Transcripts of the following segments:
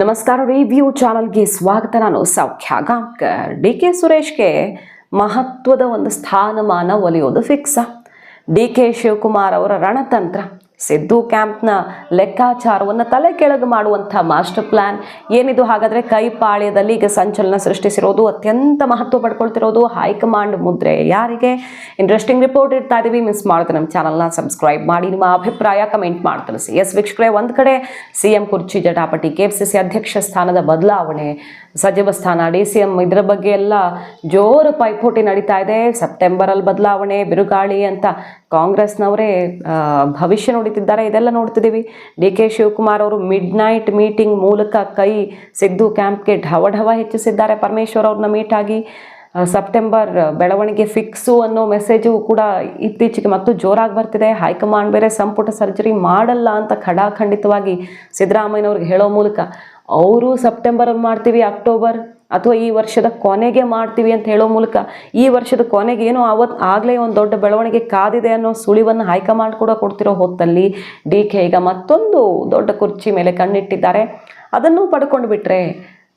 ನಮಸ್ಕಾರ ರಿವ್ಯೂ ಚಾನಲ್ಗೆ ಸ್ವಾಗತ. ನಾನು ಸೌಖ್ಯ ಗಾಂಕರ್ ಡಿ ಕೆ ಸುರೇಶ್ಗೆ ಮಹತ್ವದ ಒಂದು ಸ್ಥಾನಮಾನ ಒಲಿಯೋದು ಫಿಕ್ಸ ಡಿ ಕೆ ಶಿವಕುಮಾರ್ ಅವರ ರಣತಂತ್ರ. ಸಿದ್ದು ಕ್ಯಾಂಪ್ನ ಲೆಕ್ಕಾಚಾರವನ್ನು ತಲೆ ಕೆಳಗೆ ಮಾಡುವಂಥ ಮಾಸ್ಟರ್ ಪ್ಲಾನ್ ಏನಿದು? ಹಾಗಾದರೆ ಕೈಪಾಳ್ಯದಲ್ಲಿ ಈಗ ಸಂಚಲನ ಸೃಷ್ಟಿಸಿರೋದು ಅತ್ಯಂತ ಮಹತ್ವ ಪಡ್ಕೊಳ್ತಿರೋದು ಹೈಕಮಾಂಡ್ ಮುದ್ರೆ. ಯಾರಿಗೆ? ಇಂಟ್ರೆಸ್ಟಿಂಗ್ ರಿಪೋರ್ಟ್ ಇಡ್ತಾ ಇದ್ದೀವಿ ಮಿಸ್ ಮಾಡಿದ್ರೆ ನಮ್ಮ ಚಾನಲ್ನ ಸಬ್ಸ್ಕ್ರೈಬ್ ಮಾಡಿ. ನಿಮ್ಮ ಅಭಿಪ್ರಾಯ ಕಮೆಂಟ್ ಮಾಡಿ ಸಿ ಎಸ್ ವೀಕ್ಷಕರೇ, ಒಂದು ಕಡೆ ಸಿ ಎಂ ಕುರ್ಚಿ ಜಟಾಪಟಿ ಕೆ ಅಧ್ಯಕ್ಷ ಸ್ಥಾನದ ಬದಲಾವಣೆ, ಸಚಿವ ಸ್ಥಾನ ಡಿ ಸಿ ಎಂ ಇದರ ಬಗ್ಗೆ ಎಲ್ಲ ಜೋರು ಪೈಪೋಟಿ ನಡೀತಾ ಇದೆ. ಸೆಪ್ಟೆಂಬರಲ್ಲಿ ಬದಲಾವಣೆ, ಬಿರುಗಾಳಿ ಅಂತ ಕಾಂಗ್ರೆಸ್ನವರೇ ಭವಿಷ್ಯ ಭವಿಷ್ಯ ಇದೆಲ್ಲ ನೋಡ್ತಿದ್ದೀವಿ. ಡಿ ಕೆ ಶಿವಕುಮಾರ್ ಅವರು ಮಿಡ್ ನೈಟ್ ಮೀಟಿಂಗ್ ಮೂಲಕ ಕೈ ಸಿದ್ದು ಕ್ಯಾಂಪ್ಗೆ ಢವ ಢವ ಹೆಚ್ಚಿಸಿದ್ದಾರೆ. ಪರಮೇಶ್ವರ್ ಅವ್ರನ್ನ ಮೀಟ್ ಆಗಿ ಸೆಪ್ಟೆಂಬರ್ ಬೆಳವಣಿಗೆ ಫಿಕ್ಸು ಅನ್ನೋ ಮೆಸೇಜು ಕೂಡ ಇತ್ತೀಚೆಗೆ ಮತ್ತು ಜೋರಾಗಿ ಬರ್ತಿದೆ. ಹೈಕಮಾಂಡ್ ಬೇರೆ ಸಂಪುಟ ಸರ್ಜರಿ ಮಾಡಲ್ಲ ಅಂತ ಖಡಾಖಂಡಿತವಾಗಿ ಸಿದ್ದರಾಮಯ್ಯನವ್ರಿಗೆ ಹೇಳೋ ಮೂಲಕ. ಅವರು ಸೆಪ್ಟೆಂಬರ್ ಮಾಡ್ತೀವಿ, ಅಕ್ಟೋಬರ್ ಅಥವಾ ಈ ವರ್ಷದ ಕೊನೆಗೆ ಮಾಡ್ತೀವಿ ಅಂತ ಹೇಳೋ ಮೂಲಕ ಈ ವರ್ಷದ ಕೊನೆಗೆ ಏನೋ ಅವತ್ತು ಆಗಲೇ ಒಂದು ದೊಡ್ಡ ಬೆಳವಣಿಗೆ ಕಾದಿದೆ ಅನ್ನೋ ಸುಳಿವನ್ನು ಹೈಕಮಾಂಡ್ ಕೂಡ ಕೊಡ್ತಿರೋ ಹೊತ್ತಲ್ಲಿ ಡಿ ಕೆ ಈಗ ಮತ್ತೊಂದು ದೊಡ್ಡ ಕುರ್ಚಿ ಮೇಲೆ ಕಣ್ಣಿಟ್ಟಿದ್ದಾರೆ. ಅದನ್ನು ಪಡ್ಕೊಂಡು ಬಿಟ್ರೆ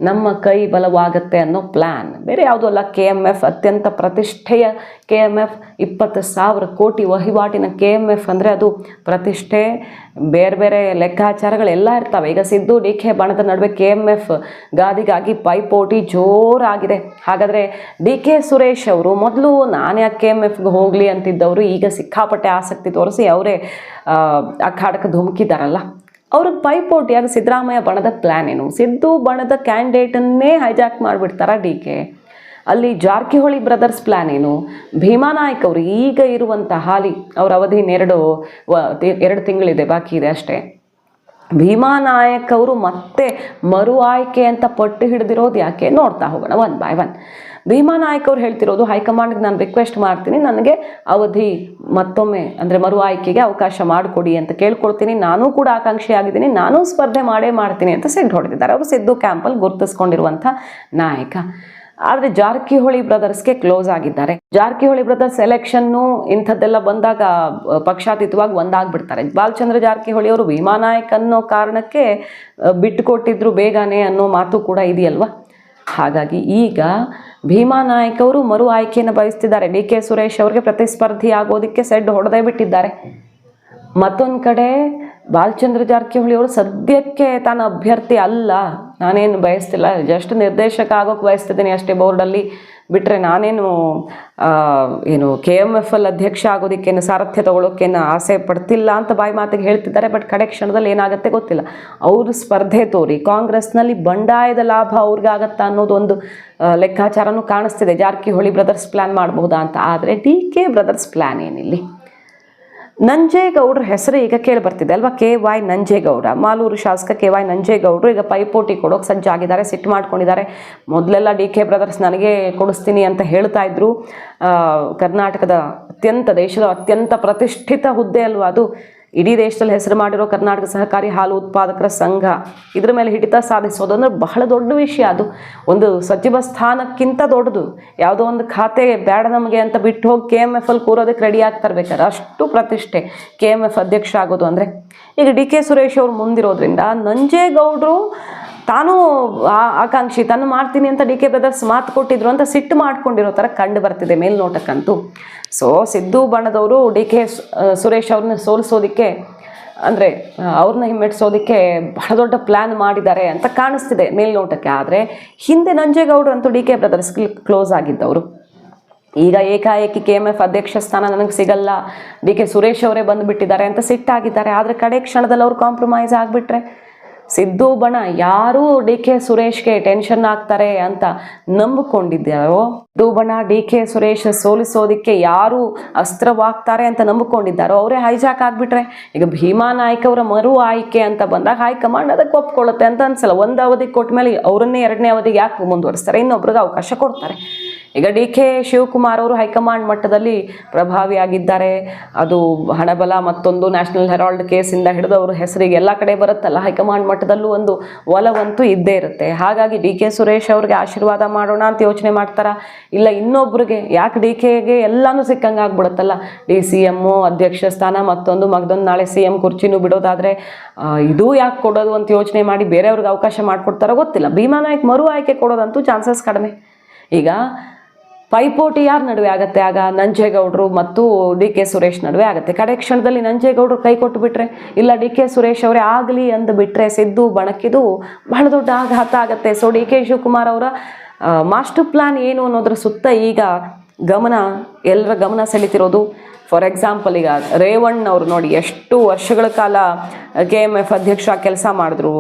ನಮ್ಮ ಕೈ ಬಲವಾಗತ್ತೆ ಅನ್ನೋ ಪ್ಲ್ಯಾನ್ ಬೇರೆ ಯಾವುದೂ ಅಲ್ಲ ಕೆ ಎಂ ಎಫ್ ಅತ್ಯಂತ ಪ್ರತಿಷ್ಠೆಯ ಕೆ ಎಂ ಎಫ್ ಇಪ್ಪತ್ತು ಸಾವಿರ ಕೋಟಿ ವಹಿವಾಟಿನ ಕೆ ಎಂ ಎಫ್ ಅಂದರೆ ಅದು ಪ್ರತಿಷ್ಠೆ. ಬೇರೆ ಬೇರೆ ಲೆಕ್ಕಾಚಾರಗಳೆಲ್ಲ ಇರ್ತವೆ. ಈಗ ಸಿದ್ದು ಡಿ ಕೆ ಬಣದ ನಡುವೆ ಕೆ ಎಂ ಎಫ್ ಗಾದಿಗಾಗಿ ಪೈಪೋಟಿ ಜೋರಾಗಿದೆ. ಹಾಗಾದರೆ ಡಿ ಕೆ ಸುರೇಶ್ ಅವರು, ಮೊದಲು ನಾನು ಯಾಕೆ ಕೆ ಎಂ ಎಫ್ಗೆ ಹೋಗಲಿ ಅಂತಿದ್ದವರು, ಈಗ ಸಿಕ್ಕಾಪಟ್ಟೆ ಆಸಕ್ತಿ ತೋರಿಸಿ ಅವರೇ ಅಖಾಡಕ್ಕೆ ಧುಮುಕಿದಾರಲ್ಲ ಅವ್ರಿಗೆ ಪೈಪೋಟಿಯಾಗಿ ಸಿದ್ದರಾಮಯ್ಯ ಬಣದ ಪ್ಲ್ಯಾನ್ ಏನು? ಸಿದ್ದು ಬಣದ ಕ್ಯಾಂಡಿಡೇಟನ್ನೇ ಹೈಜಾಕ್ ಮಾಡಿಬಿಡ್ತಾರ ಡಿ ಕೆ? ಅಲ್ಲಿ ಜಾರಕಿಹೊಳಿ ಬ್ರದರ್ಸ್ ಪ್ಲ್ಯಾನ್ ಏನು? ಭೀಮಾ ನಾಯ್ಕ್ ಅವರು ಈಗ ಇರುವಂಥ ಹಾಲಿ, ಅವ್ರ ಅವಧಿ ಇನ್ನೆರಡು ಎರಡು ತಿಂಗಳಿದೆ, ಬಾಕಿ ಇದೆ ಅಷ್ಟೇ. ಭೀಮಾ ನಾಯಕ್ ಅವರು ಮತ್ತೆ ಮರು ಆಯ್ಕೆ ಅಂತ ಪಟ್ಟು ಹಿಡಿದಿರೋದು ಯಾಕೆ? ನೋಡ್ತಾ ಹೋಗೋಣ one by one Bhima Nayak ಅವ್ರು ಹೇಳ್ತಿರೋದು ಹೈಕಮಾಂಡ್ಗೆ ನಾನು ರಿಕ್ವೆಸ್ಟ್ ಮಾಡ್ತೀನಿ, ನನಗೆ ಅವಧಿ ಮತ್ತೊಮ್ಮೆ, ಅಂದರೆ ಮರು ಆಯ್ಕೆಗೆ ಅವಕಾಶ ಮಾಡಿಕೊಡಿ ಅಂತ ಕೇಳ್ಕೊಳ್ತೀನಿ ನಾನು ಕೂಡ ಆಕಾಂಕ್ಷಿ ಆಗಿದ್ದೀನಿ, ನಾನು ಸ್ಪರ್ಧೆ ಮಾಡೇ ಮಾಡ್ತೀನಿ ಅಂತ ಸೆಡ್ ಹೊಡೆದಿದ್ದಾರೆ. ಅವರು ಸಿದ್ದು ಕ್ಯಾಂಪಲ್ಲಿ ಗುರುತಿಸ್ಕೊಂಡಿರುವಂಥ ನಾಯಕ. ಆದರೆ ಜಾರಕಿಹೊಳಿ ಬ್ರದರ್ಸ್ಗೆ ಕ್ಲೋಸ್ ಆಗಿದ್ದಾರೆ. ಜಾರಕಿಹೊಳಿ ಬ್ರದರ್ಸ್ ಎಲೆಕ್ಷನ್ನು ಇಂಥದ್ದೆಲ್ಲ ಬಂದಾಗ ಪಕ್ಷಾತೀತವಾಗಿ ಒಂದಾಗ್ಬಿಡ್ತಾರೆ. ಬಾಲಚಂದ್ರ ಜಾರಕಿಹೊಳಿ ಅವರು ಭೀಮಾ ನಾಯಕ್ ಅನ್ನೋ ಕಾರಣಕ್ಕೆ ಬಿಟ್ಟು ಕೊಟ್ಟಿದ್ರು ಬೇಗನೆ ಅನ್ನೋ ಮಾತು ಕೂಡ ಇದೆಯಲ್ವಾ? ಹಾಗಾಗಿ ಈಗ ಭೀಮಾ ನಾಯಕ್ ಅವರು ಮರು ಆಯ್ಕೆಯನ್ನು ಬಯಸ್ತಿದ್ದಾರೆ. ಡಿ ಕೆ ಸುರೇಶ್ ಅವರಿಗೆ ಪ್ರತಿಸ್ಪರ್ಧಿ ಆಗೋದಕ್ಕೆ ಸೆಡ್ ಹೊಡೆದೇ ಬಿಟ್ಟಿದ್ದಾರೆ. ಮತ್ತೊಂದು ಕಡೆ ಬಾಲಚಂದ್ರ ಜಾರಕಿಹೊಳಿ ಅವರು ಸದ್ಯಕ್ಕೆ ತಾನು ಅಭ್ಯರ್ಥಿ ಅಲ್ಲ. ನಾನೇನು ಬಯಸ್ತಿಲ್ಲ. ಜಸ್ಟ್ ನಿರ್ದೇಶಕ ಆಗೋಕೆ ಬಯಸ್ತಿದ್ದೀನಿ ಅಷ್ಟೇ ಬೋರ್ಡಲ್ಲಿ. ಬಿಟ್ಟರೆ ನಾನೇನು ಏನು ಕೆ ಎಂ ಎಫ್ ಎಲ್ ಅಧ್ಯಕ್ಷ ಆಗೋದಕ್ಕೇನು, ಸಾರಥ್ಯ ತೊಗೊಳೋಕ್ಕೇನು ಆಸೆ ಪಡ್ತಿಲ್ಲ ಅಂತ ಬಾಯಿ ಮಾತಿಗೆ ಹೇಳ್ತಿದ್ದಾರೆ. ಬಟ್ ಕಡೆ ಕ್ಷಣದಲ್ಲಿ ಏನಾಗುತ್ತೆ ಗೊತ್ತಿಲ್ಲ. ಅವರು ಸ್ಪರ್ಧೆ ತೋರಿ, ಕಾಂಗ್ರೆಸ್ನಲ್ಲಿ ಬಂಡಾಯದ ಲಾಭ ಅವ್ರಿಗಾಗತ್ತಾ ಅನ್ನೋದೊಂದು ಲೆಕ್ಕಾಚಾರನೂ ಕಾಣಿಸ್ತಿದೆ. ಜಾರಕಿಹೊಳಿ ಬ್ರದರ್ಸ್ ಪ್ಲ್ಯಾನ್ ಮಾಡಬಹುದಾ ಅಂತ. ಆದರೆ ಡಿ ಕೆ ಬ್ರದರ್ಸ್ ಪ್ಲ್ಯಾನ್ ಏನಿಲ್ಲಿ? ನಂಜೇಗೌಡ್ರ ಹೆಸರು ಈಗ ಕೇಳಿ ಬರ್ತಿದೆ ಅಲ್ವಾ? K Y Nanjegowda. ಮಾಲೂರು ಶಾಸಕ ಕೆ ವೈ ನಂಜೇಗೌಡರು ಈಗ ಪೈಪೋಟಿ ಕೊಡೋಕೆ ಸಜ್ಜಾಗಿದ್ದಾರೆ, ಸಿಟ್ಟು ಮಾಡ್ಕೊಂಡಿದ್ದಾರೆ. ಮೊದಲೆಲ್ಲ ಡಿ ಕೆ ಬ್ರದರ್ಸ್ ನನಗೆ ಕೊಡಿಸ್ತೀನಿ ಅಂತ ಹೇಳ್ತಾ ಇದ್ರು. ಕರ್ನಾಟಕದ ಅತ್ಯಂತ ದೇಶದ ಅತ್ಯಂತ ಪ್ರತಿಷ್ಠಿತ ಹುದ್ದೆ ಅಲ್ವಾ ಅದು? ಇಡೀ ದೇಶದಲ್ಲಿ ಹೆಸರು ಮಾಡಿರೋ ಕರ್ನಾಟಕ ಸಹಕಾರಿ ಹಾಲು ಉತ್ಪಾದಕರ ಸಂಘ ಇದ್ರ ಮೇಲೆ ಹಿಡಿತ ಸಾಧಿಸೋದು ಅಂದ್ರೆ ಬಹಳ ದೊಡ್ಡ ವಿಷಯ ಅದು. ಒಂದು ಸಚಿವ ಸ್ಥಾನಕ್ಕಿಂತ ದೊಡ್ಡದು. ಯಾವುದೋ ಒಂದು ಖಾತೆ ಬೇಡ ನಮಗೆ ಅಂತ ಬಿಟ್ಟು ಹೋಗಿ ಕೆ ಎಂ ಎಫ್ ಅಲ್ಲಿ ಕೂರೋದಕ್ಕೆ ರೆಡಿ ಆಗ್ತಾರೆ ಬೇಕಾದ್ರೆ ಅಷ್ಟು ಪ್ರತಿಷ್ಠೆ ಕೆ ಎಂ ಎಫ್ ಅಧ್ಯಕ್ಷ ಆಗೋದು ಅಂದರೆ. ಈಗ ಡಿ ಕೆ ಸುರೇಶ್ ಅವ್ರು ಮುಂದಿರೋದ್ರಿಂದ ನಂಜೇಗೌಡರು ತಾನು ಆಕಾಂಕ್ಷಿ ತಾನು ಮಾಡ್ತೀನಿ ಅಂತ ಡಿ ಕೆ ಬ್ರದರ್ಸ್ ಮಾತು ಕೊಟ್ಟಿದ್ರು ಅಂತ ಸಿಟ್ಟು ಮಾಡ್ಕೊಂಡಿರೋ ಥರ ಕಂಡು ಬರ್ತಿದೆ ಮೇಲ್ನೋಟಕ್ಕಂತೂ. ಸೊ ಸಿದ್ದು ಬಣ್ಣದವರು ಡಿ ಕೆ ಸುರೇಶ್ ಅವ್ರನ್ನ ಸೋಲಿಸೋದಕ್ಕೆ, ಅಂದರೆ ಅವ್ರನ್ನ ಹಿಮ್ಮೆಟ್ಟಿಸೋದಕ್ಕೆ ಬಹಳ ದೊಡ್ಡ ಪ್ಲ್ಯಾನ್ ಮಾಡಿದ್ದಾರೆ ಅಂತ ಕಾಣಿಸ್ತಿದೆ ಮೇಲ್ನೋಟಕ್ಕೆ. ಆದರೆ, ಹಿಂದೆ ನಂಜೇಗೌಡರು ಅಂತೂ ಡಿ ಕೆ ಬ್ರದರ್ಸ್ ಕ್ಲೋಸ್ ಆಗಿದ್ದವರು. ಈಗ ಏಕಾಏಕಿ ಕೆ ಎಂ ಎಫ್ ಅಧ್ಯಕ್ಷ ಸ್ಥಾನ ನನಗೆ ಸಿಗಲ್ಲ, ಡಿ ಕೆ ಸುರೇಶ್ ಅವರೇ ಬಂದುಬಿಟ್ಟಿದ್ದಾರೆ ಅಂತ ಸಿಟ್ಟಾಗಿದ್ದಾರೆ. ಆದರೆ ಕಡೆ ಕ್ಷಣದಲ್ಲಿ ಅವರು ಕಾಂಪ್ರಮೈಸ್ ಆಗಿಬಿಟ್ರೆ ಸಿದ್ದು ಬಣ ಯಾರೂ ಡಿ ಕೆ ಸುರೇಶ್ಗೆ ಟೆನ್ಷನ್ ಆಗ್ತಾರೆ ಅಂತ ನಂಬಿಕೊಂಡಿದ್ದಾರೋ ಸಿದ್ದು ಬಣ ಡಿ ಕೆ ಸುರೇಶ್ ಸೋಲಿಸೋದಕ್ಕೆ ಯಾರು ಅಸ್ತ್ರವಾಗ್ತಾರೆ ಅಂತ ನಂಬಿಕೊಂಡಿದ್ದಾರೋ? ಅವರೇ ಹೈಜಾಕ್ ಆಗಿಬಿಟ್ರೆ. ಈಗ ಭೀಮಾ ನಾಯ್ಕ ಅವರ ಮರು ಆಯ್ಕೆ ಅಂತ ಬಂದಾಗ ಹೈಕಮಾಂಡ್ ಅದಕ್ಕೆ ಒಪ್ಕೊಳ್ಳುತ್ತೆ ಅಂತ ಅನ್ಸಲ್ಲ. ಒಂದು ಅವಧಿ ಕೊಟ್ಟ ಮೇಲೆ ಅವರನ್ನೇ ಎರಡನೇ ಅವಧಿಗೆ ಯಾಕೆ ಮುಂದುವರಿಸ್ತಾರೆ? ಇನ್ನೊಬ್ರಿಗೆ ಅವಕಾಶ ಕೊಡ್ತಾರೆ. ಈಗ ಡಿ ಕೆ ಶಿವಕುಮಾರ್ ಅವರು ಹೈಕಮಾಂಡ್ ಮಟ್ಟದಲ್ಲಿ ಪ್ರಭಾವಿಯಾಗಿದ್ದಾರೆ. ಅದು ಹಣಬಲ ಮತ್ತೊಂದು ನ್ಯಾಷನಲ್ ಹೆರಾಲ್ಡ್ ಕೇಸಿಂದ ಹಿಡಿದು ಅವ್ರ ಹೆಸರಿಗೆ ಎಲ್ಲ ಕಡೆ ಬರುತ್ತಲ್ಲ, ಹೈಕಮಾಂಡ್ ಮಟ್ಟದಲ್ಲೂ ಒಂದು ಒಲವಂತೂ ಇದ್ದೇ ಇರುತ್ತೆ. ಹಾಗಾಗಿ ಡಿ ಕೆ ಸುರೇಶ್ ಅವ್ರಿಗೆ ಆಶೀರ್ವಾದ ಮಾಡೋಣ ಅಂತ ಯೋಚನೆ ಮಾಡ್ತಾರ? ಇಲ್ಲ ಇನ್ನೊಬ್ರಿಗೆ? ಯಾಕೆ ಡಿ ಕೆಗೆ ಎಲ್ಲನೂ ಸಿಕ್ಕಂಗೆ ಆಗ್ಬಿಡುತ್ತಲ್ಲ? ಡಿ ಸಿ ಎಮ್ಮು ಅಧ್ಯಕ್ಷ ಸ್ಥಾನ ಮತ್ತೊಂದು, ಮಗದೊಂದು ನಾಳೆ ಸಿ ಎಂ ಕುರ್ಚಿನೂ ಬಿಡೋದಾದರೆ ಇದು ಯಾಕೆ ಕೊಡೋದು ಅಂತ ಯೋಚನೆ ಮಾಡಿ ಬೇರೆಯವ್ರಿಗೆ ಅವಕಾಶ ಮಾಡಿಕೊಡ್ತಾರೋ ಗೊತ್ತಿಲ್ಲ. ಭೀಮಾ ನಾಯ್ಕ್ ಮರು ಆಯ್ಕೆ ಕೊಡೋದಂತೂ ಚಾನ್ಸಸ್ ಕಡಿಮೆ. ಈಗ ಪೈಪೋಟಿ ಯಾರ ನಡುವೆ ಆಗತ್ತೆ. ಆಗ ನಂಜೇಗೌಡರು ಮತ್ತು ಡಿ ಕೆ ಸುರೇಶ್ ನಡುವೆ ಆಗುತ್ತೆ. ಕಡೆ ಕ್ಷಣದಲ್ಲಿ ನಂಜೇಗೌಡರು ಕೈ ಕೊಟ್ಟು ಬಿಟ್ರೆ, ಇಲ್ಲ ಡಿ ಕೆ ಸುರೇಶ್ ಅವರೇ ಆಗಲಿ ಅಂದು ಬಿಟ್ರೆ, ಸಿದ್ದು ಬಣಕಿದು ಬಹಳ ದೊಡ್ಡ ಆಘಾತ ಆಗತ್ತೆ. ಸೊ, ಡಿ ಕೆ ಶಿವಕುಮಾರ್ ಅವರ ಮಾಸ್ಟರ್ ಪ್ಲಾನ್ ಏನು ಅನ್ನೋದ್ರ ಸುತ್ತ ಈಗ ಗಮನ, ಎಲ್ಲರ ಗಮನ ಸೆಳೀತಿರೋದು. ಫಾರ್ ಎಕ್ಸಾಂಪಲ್, ಈಗ ರೇವಣ್ಣ ಅವರು ನೋಡಿ, ಎಷ್ಟು ವರ್ಷಗಳ ಕಾಲ ಕೆ ಎಂ ಎಫ್ ಅಧ್ಯಕ್ಷ ಕೆಲಸ ಮಾಡಿದ್ರು.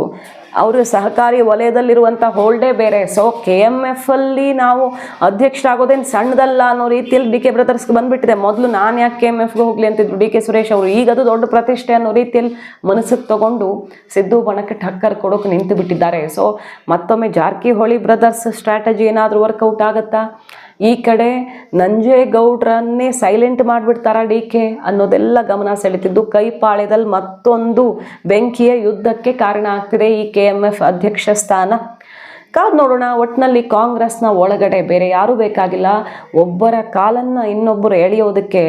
ಅವರು ಸಹಕಾರಿ ವಲಯದಲ್ಲಿರುವಂಥ ಹೋಲ್ಡೇ ಬೇರೆ. ಸೊ ಕೆ ಎಂ ಎಫ್ ಅಲ್ಲಿ ನಾವು ಅಧ್ಯಕ್ಷರಾಗೋದೇನು ಸಣ್ಣದಲ್ಲ ಅನ್ನೋ ರೀತಿಯಲ್ಲಿ ಡಿ ಕೆ ಬ್ರದರ್ಸ್ಗೆ ಬಂದ್ಬಿಟ್ಟಿದೆ. ಮೊದಲು ನಾನು ಯಾಕೆ ಕೆ ಎಂ ಎಫ್ಗೆ ಹೋಗಲಿ ಅಂತಿದ್ರು ಡಿ ಕೆ ಸುರೇಶ್ ಅವರು. ಈಗ ಅದು ದೊಡ್ಡ ಪ್ರತಿಷ್ಠೆ ಅನ್ನೋ ರೀತಿಯಲ್ಲಿ ಮನಸ್ಸಿಗೆ ತಗೊಂಡು ಸಿದ್ದು ಬಣಕ್ಕೆ ಠಕ್ಕರ್ ಕೊಡೋಕೆ ನಿಂತು ಬಿಟ್ಟಿದ್ದಾರೆ ಸೊ ಮತ್ತೊಮ್ಮೆ ಜಾರಕಿಹೊಳಿ ಬ್ರದರ್ಸ್ ಸ್ಟ್ರಾಟಜಿ ಏನಾದರೂ ವರ್ಕೌಟ್ ಆಗುತ್ತಾ? ಈ ಕಡೆ ನಂಜೇಗೌಡ್ರನ್ನೇ ಸೈಲೆಂಟ್ ಮಾಡಿಬಿಡ್ತಾರ ಡಿ ಕೆ ಅನ್ನೋದೆಲ್ಲ ಗಮನ ಸೆಳೆತಿದ್ದು ಕೈಪಾಳ್ಯದಲ್ಲಿ ಮತ್ತೊಂದು ಬೆಂಕಿಯ ಯುದ್ಧಕ್ಕೆ ಕಾರಣ ಆಗ್ತಿದೆ ಈ ಕೆ ಎಂ ಎಫ್ ಅಧ್ಯಕ್ಷ ಸ್ಥಾನ. ಕಾದ್ ನೋಡೋಣ ಒಟ್ಟಿನಲ್ಲಿ ಕಾಂಗ್ರೆಸ್ನ ಒಳಗಡೆ ಬೇರೆ ಯಾರೂ ಬೇಕಾಗಿಲ್ಲ. ಒಬ್ಬರ ಕಾಲನ್ನು ಇನ್ನೊಬ್ಬರು ಎಳೆಯೋದಕ್ಕೆ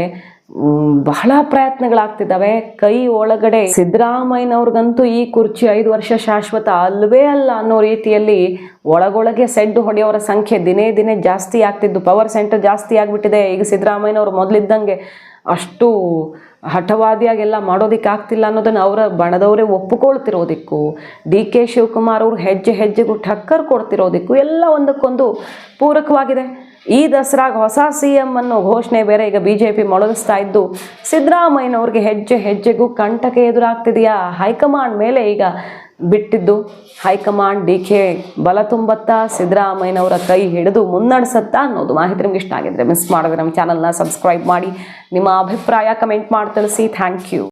ಬಹಳ ಪ್ರಯತ್ನಗಳಾಗ್ತಿದ್ದಾವೆ. ಕೈ ಒಳಗಡೆ ಸಿದ್ದರಾಮಯ್ಯನವ್ರಿಗಂತೂ ಈ ಕುರ್ಚಿ ಐದು ವರ್ಷ ಶಾಶ್ವತ ಅಲ್ವೇ ಅಲ್ಲ ಅನ್ನೋ ರೀತಿಯಲ್ಲಿ ಒಳಗೊಳಗೆ ಸೆಡ್ಡು ಹೊಡೆಯೋರ ಸಂಖ್ಯೆ ದಿನೇ ದಿನೇ ಜಾಸ್ತಿ ಆಗ್ತಿದ್ದು. ಪವರ್ ಸೆಂಟರ್ ಜಾಸ್ತಿ ಆಗಿಬಿಟ್ಟಿದೆ. ಈಗ ಸಿದ್ದರಾಮಯ್ಯನವ್ರು ಮೊದಲಿದ್ದಂಗೆ ಅಷ್ಟು ಹಠವಾದಿಯಾಗೆಲ್ಲ ಮಾಡೋದಕ್ಕೆ ಆಗ್ತಿಲ್ಲ ಅನ್ನೋದನ್ನು ಅವರ ಬಣದವರೇ ಒಪ್ಪಿಕೊಳ್ತಿರೋದಕ್ಕೂ. ಡಿ ಕೆ ಶಿವಕುಮಾರ್ ಅವರು ಹೆಜ್ಜೆ ಹೆಜ್ಜೆಗೂ ಠಕ್ಕರ್ ಕೊಡ್ತಿರೋದಕ್ಕೂ. ಎಲ್ಲ ಒಂದಕ್ಕೊಂದು ಪೂರಕವಾಗಿದೆ. ಈ ದಸರಾಗ ಹೊಸ ಸಿ ಎಂ ಅನ್ನೋ ಘೋಷಣೆ ಬೇರೆ ಈಗ ಬಿ ಜೆ ಪಿ ಮೊಳಗಿಸ್ತಾ ಇದ್ದು, ಸಿದ್ದರಾಮಯ್ಯನವ್ರಿಗೆ ಹೆಜ್ಜೆ ಹೆಜ್ಜೆಗೂ ಕಂಟಕ ಎದುರಾಗ್ತಿದೆಯಾ? ಹೈಕಮಾಂಡ್ ಮೇಲೆ ಈಗ ಬಿಟ್ಟಿದ್ದು, ಹೈಕಮಾಂಡ್ ಡಿ ಕೆ ಬಲ ತುಂಬತ್ತಾ, ಸಿದ್ದರಾಮಯ್ಯನವರ ಕೈ ಹಿಡಿದು ಮುನ್ನಡೆಸತ್ತಾ ಅನ್ನೋದು ಮಾಹಿತಿ ನಿಮ್ಗೆ ಇಷ್ಟ ಆಗಿದ್ರೆ ಮಿಸ್ ಮಾಡಿದ್ರೆ ನಮ್ಮ ಚಾನಲ್ನ ಸಬ್ಸ್ಕ್ರೈಬ್ ಮಾಡಿ. ನಿಮ್ಮ ಅಭಿಪ್ರಾಯ ಕಮೆಂಟ್ ಮಾಡಿ ತಿಳಿಸಿ. Thank you